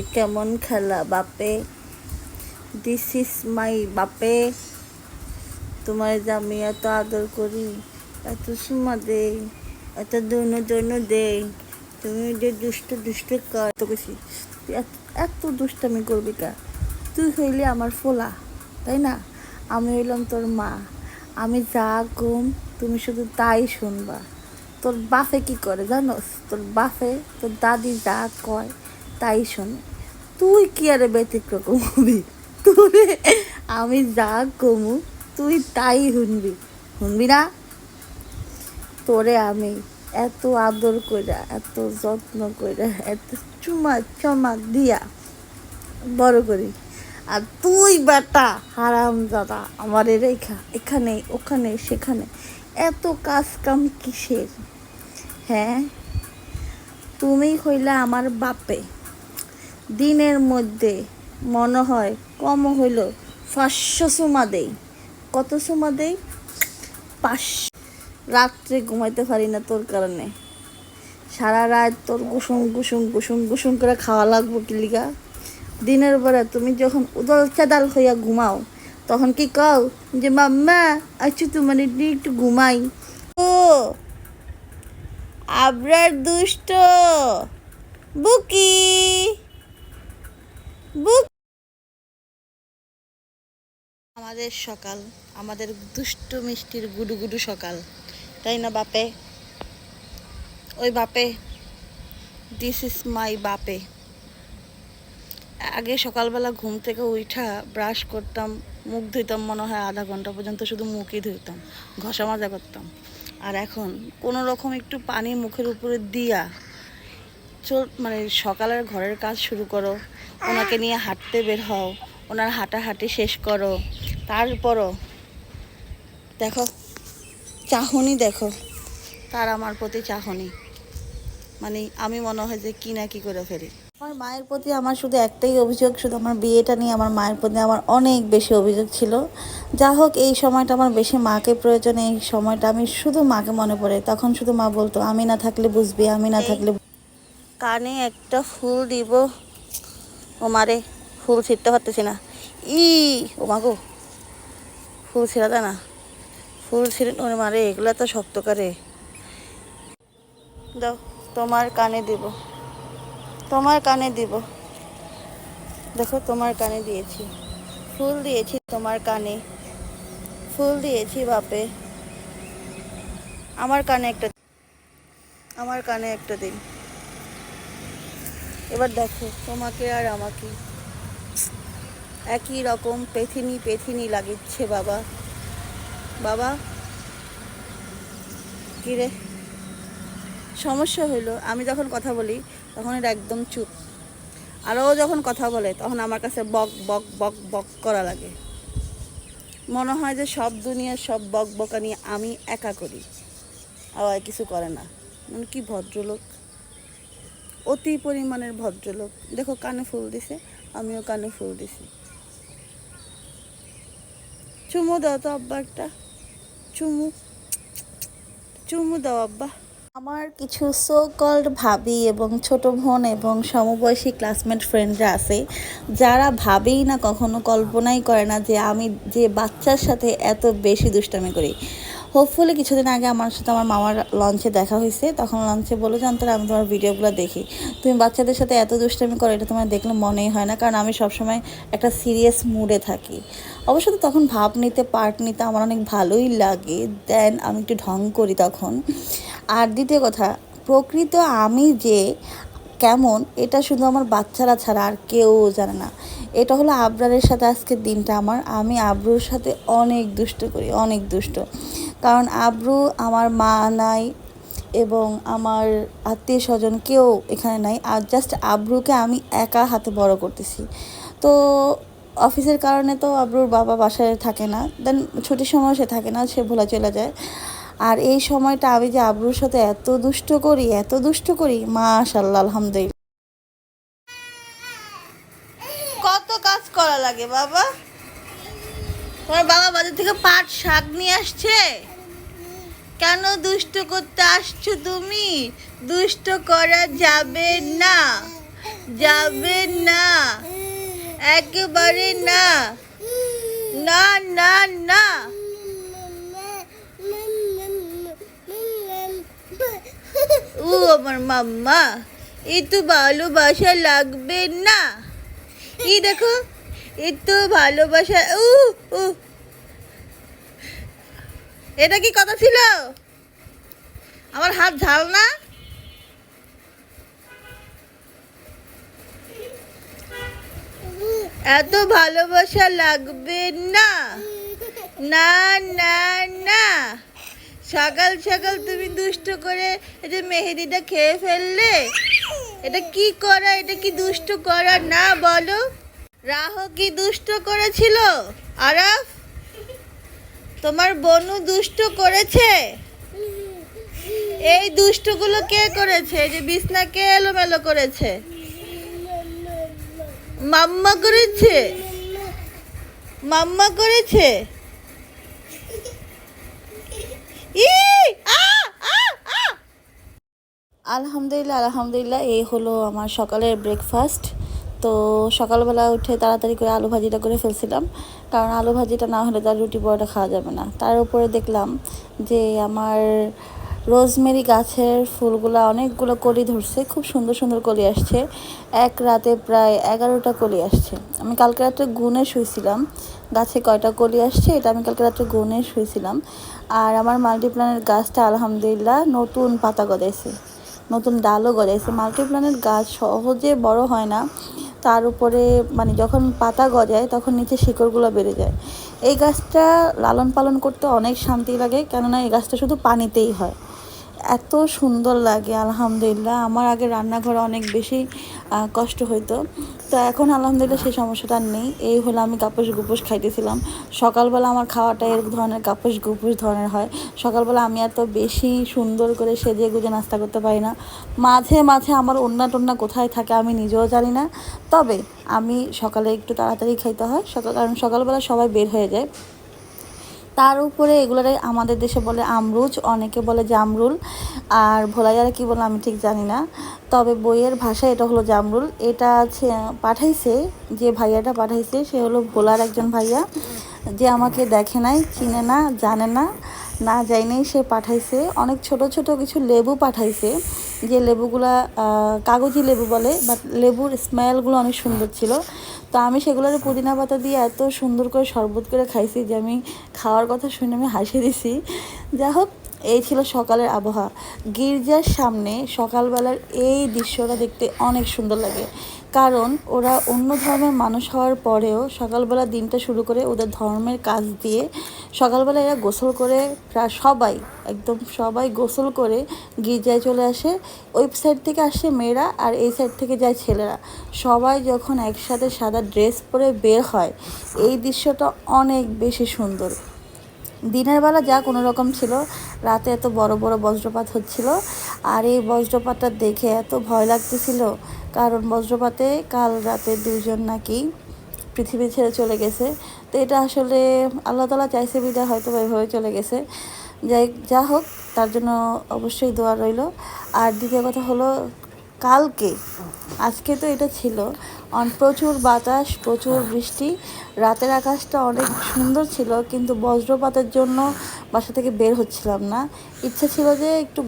এ কেমন খেলা, বাপে? দিস ইজ মাই বাপে। তোমার যে আমি এত আদর করি, এত সুমা দেই, এত দৈন্য দৈন্য দেই। তুমি যে দুষ্ট দুষ্ট কর? তো বেশি। এত- এত দুষ্টামি করবি কা? তুই হইলে আমার ফোলা, তাই না? আমি হইলাম তোর মা। আমি যা কম তুমি শুধু তাই শুনবা। তোর বাপে কি করে জানোস? তোর বাপে, তোর দাদি যা কয়, তাই শোনে। তুই কি আরে ব্যতিক্রম হবি তোরে আমি যা কমু, তুই তাই শুনবি। শুনবি না? তোরে আমি এত আদর কইরা, এত যত্ন কইরা, এত চুমা চমা দিয়া বড় করি। আর তুই বেটা হারাম দাদা আমার রেখা এখানে, ওখানে, সেখানে। এত কাজ কাম কিসের? হ্যাঁ? তুমি হইলা আমার বাপে। দিনের মধ্যে মনে হয় কম হইল পাঁচশো সুমা দেই। কত সুমা দেই? পাঁচশো। রাত্রে ঘুমাইতে পারি না তোর কারণে। সারা রাত তোর কুসুম কুসুম কুসুম কুসুম করে খাওয়া লাগবো কিলিগা দিনের বেলা তুমি যখন উদল চাদাল হইয়া ঘুমাও, তখন কি কও যে, মাম্মা আচ্ছা তোমার একটু ঘুমাই। ও, আবরার দুষ্ট। বুকি। আমাদের সকাল, আমাদের দুষ্ট মিষ্টির গুডু গুডু সকাল। তাই না, বাপে? ওই বাপে দিস ইজ মাই বাপে। আগে সকালবেলা ঘুম থেকে উঠা ব্রাশ করতাম, মুখ ধুইতাম, মনে হয় আধা ঘণ্টা পর্যন্ত শুধু মুখই ধুইতাম, ঘষা মাজা করতাম। আর এখন কোনো রকম একটু পানি মুখের উপরে দিয়া চল মানে সকালের ঘরের কাজ শুরু করো ওনাকে নিয়ে হাঁটতে বের হও। ওনার হাঁটাহাঁটি শেষ করো। তারপরও দেখো চাহনি দেখো। তার আমার প্রতি চাহনি। মানে আমি মনে হয় যে কি না কি করে ফেলি। আমার মায়ের প্রতি আমার শুধু একটাই অভিযোগ শুধু আমার বিয়েটা নিয়ে আমার মায়ের প্রতি আমার অনেক বেশি অভিযোগ ছিল। যা হোক এই সময়টা আমার বেশি মাকে প্রয়োজন এই সময়টা আমি শুধু মাকে মনে পড়ে। তখন শুধু মা বলতো আমি না থাকলে বুঝবি আমি না থাকলে কানে একটা ফুল দিব। ও মারে ফুল ছিঁড়তে পারতেছি না। ই, ও মাগো ফুল ছিঁড়া দেয় না। ফুল ছিঁড়ে ওরে মারে এগুলো তো শক্ত করে। দাও, তোমার কানে দিব। তোমার কানে দিব। দেখো, তোমার কানে দিয়েছি। ফুল দিয়েছি তোমার কানে। ফুল দিয়েছি বাপে। আমার কানে একটা আমার কানে একটা দিন। এবার দেখো, তোমাকে আর আমাকে। একই রকম পেথিনি পেথিনি লাগিচ্ছে বাবা। বাবা কিরে সমস্যা হইল, আমি যখন কথা বলি, তখন এটা একদম চুপ। আরও যখন কথা বলে, তখন আমার কাছে বক বক বক বক করা লাগে। মনে হয় যে সব দুনিয়ার সব বক বকানি আমি একা করি। আবার কিছু করে না। মানে কি ভদ্রলোক। অতি পরিমাণের ভদ্রলোক। দেখো কানে ফুল দিছে, আমিও কানে ফুল দিছি। চুমু দাও তো আব্বা একটা। চুমু চুমু দাও আব্বা। আমার কিছু সো কল্ড ভাবি এবং ছোট বোন এবং সমবয়সী ক্লাসমেট ফ্রেন্ডরা আছে, যারা ভাবেই না কখনো কল্পনাই করে না যে আমি যে বাচ্চার সাথে এত বেশি দুষ্টামি করি। হোপফুলি কিছুদিন আগে আমার সাথে আমার মামার লঞ্চে দেখা হয়েছে। তখন লঞ্চে বলে অন্তরে, আমি তোমার ভিডিওগুলো দেখি। তুমি বাচ্চাদের সাথে এত দুষ্টামি করো, এটা তোমার দেখলে মনেই হয় না। কারণ আমি সবসময় একটা সিরিয়াস মুডে থাকি। অবশ্য তো তখন ভাব নিতে পার্ট নিতে আমার অনেক ভালোই লাগে। দেন আমি একটু ঢং করি তখন। আর দ্বিতীয় কথা, প্রকৃত আমি যে কেমন, এটা শুধু আমার বাচ্চারা ছাড়া আর কেউ জানে না। এটা হলো আবরারের সাথে আজকের দিনটা আমার। আমি আবরুর সাথে অনেক দুষ্ট করি, অনেক দুষ্ট। কারণ আব্রু আমার মা নাই এবং আমার আত্মীয় স্বজন কেউ এখানে নাই। আর জাস্ট আব্রুকে আমি একা হাতে বড় করতেছি। তো অফিসের কারণে তো আব্রুর বাবা বাসায় থাকে না। দেন ছুটির সময় সে থাকে না, সে ভোলা চলে যায়। আর এই সময়টা আমি যে আব্রুর সাথে এত দুষ্ট করি, এত দুষ্ট করি মা মাশাল্লাহ আলহামদুলিল্লাহ। কত কাজ করা লাগে বাবা। তোমার বাবা বাজার থেকে পাট শাক নিয়ে আসছে। কেন দুষ্ট করতে আসছো তুমি? দুষ্ট করা যাবে না। যাবে না। একেবারে না। না না না। ও আমার মাম্মা এই তো ভালোবাসা লাগবে না। এই দেখো এই তো ভালোবাসা উ উ এটা কি কথা ছিল? আমার হাত ঝাল না? এত ভালোবাসা লাগবে না। না না না। সকাল সকাল তুমি দুষ্ট করে এই যে মেহেদিটা খেয়ে ফেললে, এটা কি করা, এটা কি দুষ্ট করা? না, বলো। রাহ কি দুষ্ট করেছিল? আরাফ? তোমার বনু দুষ্ট করেছে? এই দুষ্টগুলো কে করেছে? যে বিছনা কে এলোমেলো করেছে। মাম্মা করেছে? মাম্মা করেছে? আলহামদুলিল্লাহ আলহামদুলিল্লাহ, এই হলো আমার সকালের ব্রেকফাস্ট তো সকালবেলা উঠে তাড়াতাড়ি করে আলু ভাজিটা করে ফেলছিলাম। কারণ আলু ভাজিটা না হলে তার রুটি পরোটা খাওয়া যাবে না। তার উপরে দেখলাম যে আমার রোজমেরি গাছের ফুলগুলা অনেকগুলো কলি ধরছে, খুব সুন্দর সুন্দর কলি আসছে। এক রাতে প্রায় এগারোটা কলি আসছে। আমি কালকে রাত্রে গুনে শুয়েছিলাম গাছে কয়টা কলি আসছে এটা আমি কালকে রাত্রে গুনে শুয়েছিলাম আর আমার মাল্টিপ্লানের গাছটা আলহামদুলিল্লাহ নতুন পাতা গজাইছে। নতুন ডালও গজাইছে। মাল্টিপ্লানের গাছ সহজে বড় হয় না। তার উপরে মানে যখন পাতা গজায় তখন নিচে শিকড়গুলো বেড়ে যায়। এই গাছটা লালন পালন করতে অনেক শান্তি লাগে, কেননা এই গাছটা শুধু পানিতেই হয়। এত সুন্দর লাগে, আলহামদুলিল্লাহ। আমার আগে রান্নাঘরে অনেক বেশি কষ্ট হইতো। তো এখন আলহামদুলিল্লাহ সেই সমস্যাটা নেই। এই হলো আমি কাপড় গুপুস খাইতেছিলাম। সকালবেলা আমার খাওয়াটা এর ধরনের কাপড় গুপুস ধরনের হয়। সকালবেলা আমি এত বেশি সুন্দর করে সেজে গুজে নাস্তা করতে পারি না। মাঝে মাঝে আমার অন্য টন্যা কোথায় থাকে আমি নিজেও জানি না। তবে আমি সকালে একটু তাড়াতাড়ি খাইতে হয়। সকাল, কারণ সকালবেলা সবাই বের হয়ে যায়। তার উপরে এগুলোরে আমাদের দেশে বলে আমরুচ অনেকে বলে জামরুল। আর ভোলাইয়ারা কি বলে আমি ঠিক জানি না। তবে বইয়ের ভাষায় এটা হলো জামরুল। এটা আছে, পাঠাইছে, যে ভাইয়াটা পাঠাইছে, সে হলো ভোলার একজন ভাইয়া। যে আমাকে দেখে নাই, চিনে না, জানে না না যাইনেই সে পাঠাইছে। অনেক ছোট ছোট কিছু লেবু পাঠাইছে। যে লেবুগুলা কাগজি লেবু বলে বাট লেবুর স্মেলগুলো অনেক সুন্দর ছিল। তো আমি সেগুলোর পুদিনা পাতা দিয়ে এত সুন্দর করে শরবত করে খাইছি যে আমি খাওয়ার কথা শুনে আমি হাসি দিছি। যাই হোক, এই ছিল সকালের আবহাওয়া। গির্জার সামনে সকালবেলার এই দৃশ্যটা দেখতে অনেক সুন্দর লাগে। কারণ ওরা অন্য ধর্মের মানুষ হওয়ার পরেও সকালবেলা দিনটা শুরু করে ওদের ধর্মের কাজ দিয়ে সকালবেলা এরা গোসল করে প্রায় সবাই, একদম সবাই গোসল করে গির্জায় চলে আসে। ওই সাইড থেকে আসে মেয়েরা আর এই সাইড থেকে যায় ছেলেরা। সবাই যখন একসাথে সাদা ড্রেস পরে বের হয়, এই দৃশ্যটা অনেক বেশি সুন্দর। দিনের বেলা যা কোনো রকম ছিল, রাতে এত বড় বড় বজ্রপাত হচ্ছিল। আর এই বজ্রপাতটা দেখে এত ভয় লাগতেছিল কারণ বজ্রপাতে কাল রাতে দুজন নাকি পৃথিবী ছেড়ে চলে গেছে। তো এটা আসলে আল্লাহ তালা চাইছে বিদা হয়তো এভাবে চলে গেছে। যাই, যা হোক, তার জন্য অবশ্যই দোয়া রইল। আর দ্বিতীয় কথা হলো, কালকে, আজকে তো এটা ছিল, অন প্রচুর বাতাস, প্রচুর বৃষ্টি, রাতের আকাশটা অনেক সুন্দর ছিল, কিন্তু বজ্রপাতের জন্য বাসা থেকে বের হচ্ছিলাম না। ইচ্ছা ছিল যে একটু